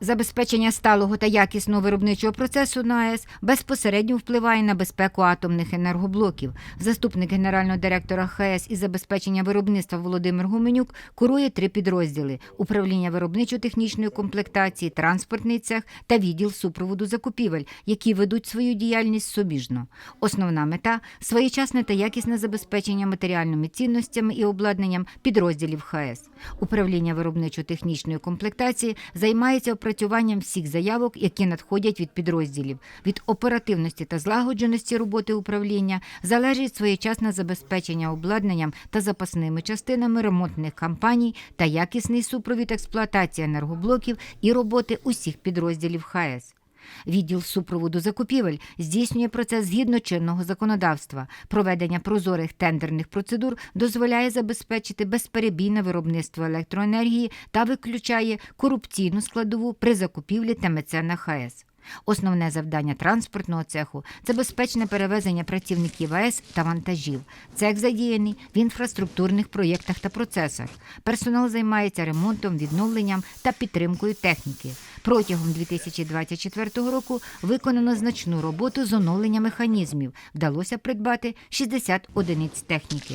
Забезпечення сталого та якісного виробничого процесу на АЕС безпосередньо впливає на безпеку атомних енергоблоків. Заступник генерального директора ХАЕС із забезпечення виробництва Володимир Гуменюк курує три підрозділи: управління виробничо-технічної комплектації, транспортний цех та відділ супроводу закупівель, які ведуть свою діяльність собіжно. Основна мета своєчасне та якісне забезпечення матеріальними цінностями і обладнанням підрозділів ХАЕС. Управління виробничо-технічної комплектації займається опрацюванням всіх заявок, які надходять від підрозділів. Від оперативності та злагодженості роботи управління залежить своєчасне забезпечення обладнанням та запасними частинами ремонтних кампаній та якісний супровід експлуатації енергоблоків і роботи усіх підрозділів ХАЕС. Відділ супроводу закупівель здійснює процес згідно чинного законодавства. Проведення прозорих тендерних процедур дозволяє забезпечити безперебійне виробництво електроенергії та виключає корупційну складову при закупівлі ТМЦ на ХАЕС. Основне завдання транспортного цеху це безпечне перевезення працівників АЕС та вантажів. Цех задіяний в інфраструктурних проєктах та процесах. Персонал займається ремонтом, відновленням та підтримкою техніки. Протягом 2024 року виконано значну роботу з оновлення механізмів. Вдалося придбати 60 одиниць техніки.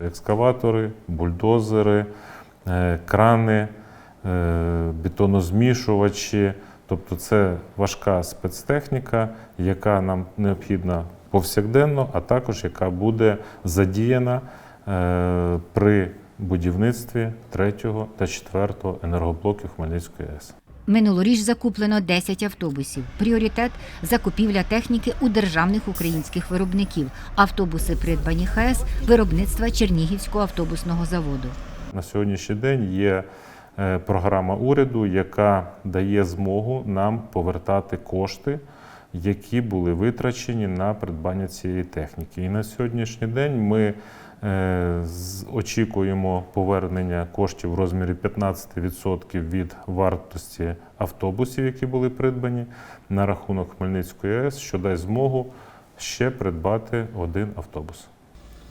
екскаватори, бульдозери, е, крани, е, бетонозмішувачі. Тобто це важка спецтехніка, яка нам необхідна повсякденно, а також яка буде задіяна е, при будівництві третього та четвертого енергоблоків Хмельницької АЕС. Минулоріч закуплено 10 автобусів. Пріоритет закупівля техніки у державних українських виробників. Автобуси придбані ХАЕС виробництва Чернігівського автобусного заводу. На сьогоднішній день є програма уряду, яка дає змогу нам повертати кошти, які були витрачені на придбання цієї техніки. І на сьогоднішній день ми е, очікуємо повернення коштів в розмірі 15% від вартості автобусів, які були придбані на рахунок Хмельницької АЕС, що дасть змогу ще придбати один автобус.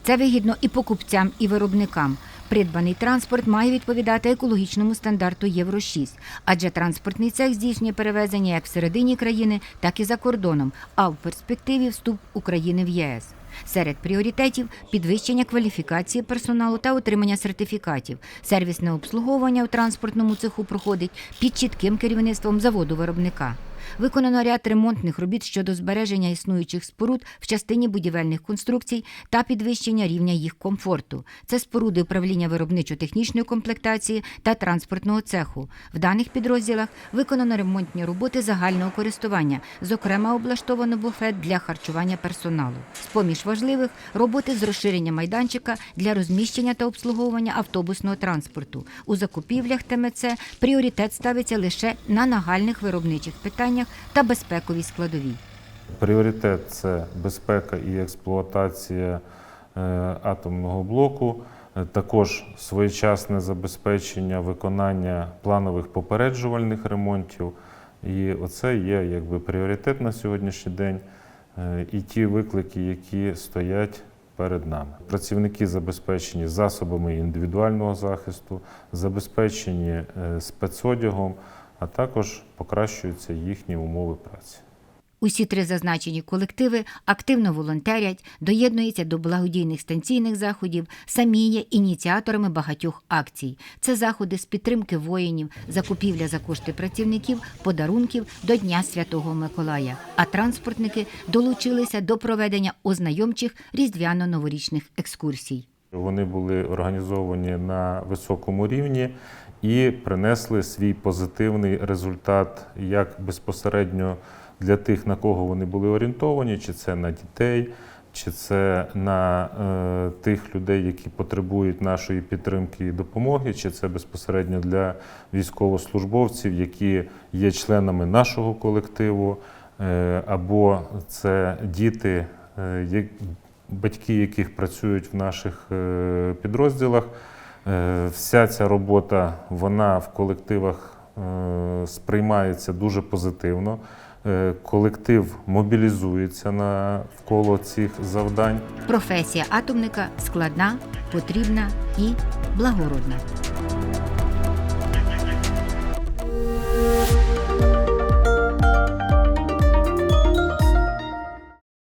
Це вигідно і покупцям, і виробникам. Придбаний транспорт має відповідати екологічному стандарту Євро 6, адже транспортний цех здійснює перевезення як всередині країни, так і за кордоном, а в перспективі вступ України в ЄС. Серед пріоритетів підвищення кваліфікації персоналу та отримання сертифікатів. Сервісне обслуговування у транспортному цеху проходить під чітким керівництвом заводу виробника. Виконано ряд ремонтних робіт щодо збереження існуючих споруд в частині будівельних конструкцій та підвищення рівня їх комфорту. Це споруди управління виробничо-технічної комплектації та транспортного цеху. В даних підрозділах виконано ремонтні роботи загального користування, зокрема облаштовано буфет для харчування персоналу. З поміж важливих роботи з розширення майданчика для розміщення та обслуговування автобусного транспорту. У закупівлях ТМЦ пріоритет ставиться лише на нагальних виробничих питаннях та безпековій складовій. Пріоритет це безпека і експлуатація е, атомного блоку, е, також своєчасне забезпечення виконання планових попереджувальних ремонтів. І оце є якби пріоритет на сьогоднішній день е, і ті виклики, які стоять перед нами. Працівники забезпечені засобами індивідуального захисту, забезпечені спецодягом, а також покращуються їхні умови праці. Усі три зазначені колективи активно волонтерять, доєднуються до благодійних станційних заходів, самі є ініціаторами багатьох акцій. Це заходи з підтримки воїнів, закупівля за кошти працівників, подарунків до Дня Святого Миколая. А транспортники долучилися до проведення ознайомчих різдвяно-новорічних екскурсій. Вони були організовані на високому рівні і принесли свій позитивний результат як безпосередньо для тих, на кого вони були орієнтовані, чи це на дітей, чи це на е, тих людей, які потребують нашої підтримки і допомоги, чи це безпосередньо для військовослужбовців, які є членами нашого колективу, е, або це діти, е, батьки, яких працюють в наших е, підрозділах. Е, Вся ця робота вона в колективах е, сприймається дуже позитивно. Е, Колектив мобілізується навколо цих завдань. Професія атомника складна, потрібна і благородна.